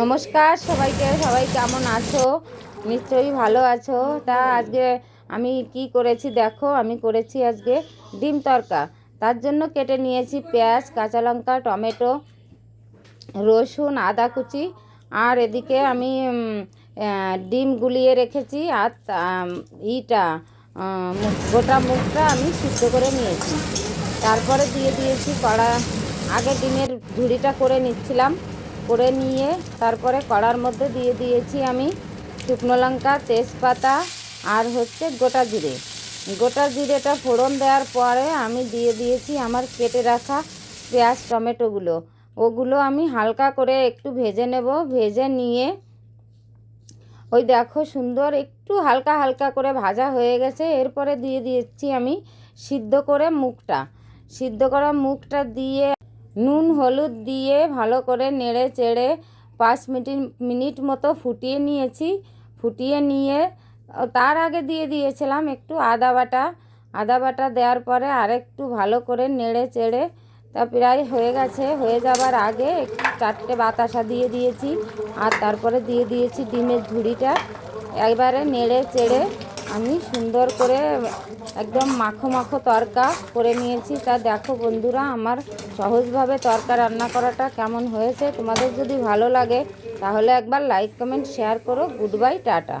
নমস্কার সবাইকে, সবাই কেমন আছো? নিশ্চয়ই ভালো আছো। তা আজকে আমি কি করেছি দেখো, আমি করেছি আজকে ডিম তরকা। তার জন্য কেটে নিয়েছি পেঁয়াজ, কাঁচা লঙ্কা, টমেটো, রসুন, আদা কুচি। আর এদিকে আমি ডিম গুলিয়ে রেখেছি আর ইটা গোটা মুখটা আমি সিদ্ধ করে নিয়েছি। তারপরে দিয়ে দিয়েছি কড়া। আগে ডিমের ঝুড়িটা করে নিচ্ছিলাম। করে নিয়ে তারপরে কড়ার মধ্যে দিয়ে দিয়েছি আমি শুকনো লঙ্কা, তেজপাতা আর হচ্ছে গোটা জিরে। গোটা জিরেটা ফোড়ন দেওয়ার পরে আমি দিয়ে দিয়েছি আমার কেটে রাখা পেঁয়াজ, টমেটোগুলো। ওগুলো আমি হালকা করে একটু ভেজে নেব। ভেজে নিয়ে ওই দেখো সুন্দর একটু হালকা হালকা করে ভাজা হয়ে গেছে। এরপরে দিয়ে দিয়েছি আমি সিদ্ধ করে মুখটা সিদ্ধ করা মুখটা দিয়ে নুন, হলুদ দিয়ে ভালো করে নেড়ে চেড়ে পাঁচ মিনিট মিনিট মতো ফুটিয়ে নিয়েছি। ফুটিয়ে নিয়ে তার আগে দিয়ে দিয়েছিলাম একটু আদা বাটা। আদা বাটা দেওয়ার পরে আরেকটু ভালো করে নেড়ে চেড়ে, তা প্রায় হয়ে গেছে। হয়ে যাবার আগে চারটে বাতাসা দিয়ে দিয়েছি। আর তারপরে দিয়ে দিয়েছি ডিমের ঝুড়িটা। একবারে নেড়ে চেড়ে আমি সুন্দর করে একদম মাখো মাখো তরকা করে নিয়েছি। তা দেখো বন্ধুরা, আমার সহজভাবে তরকা রান্না করাটা কেমন হয়েছে? তোমাদের যদি ভালো লাগে, তাহলে একবার লাইক কমেন্ট শেয়ার করো। Good bye tata.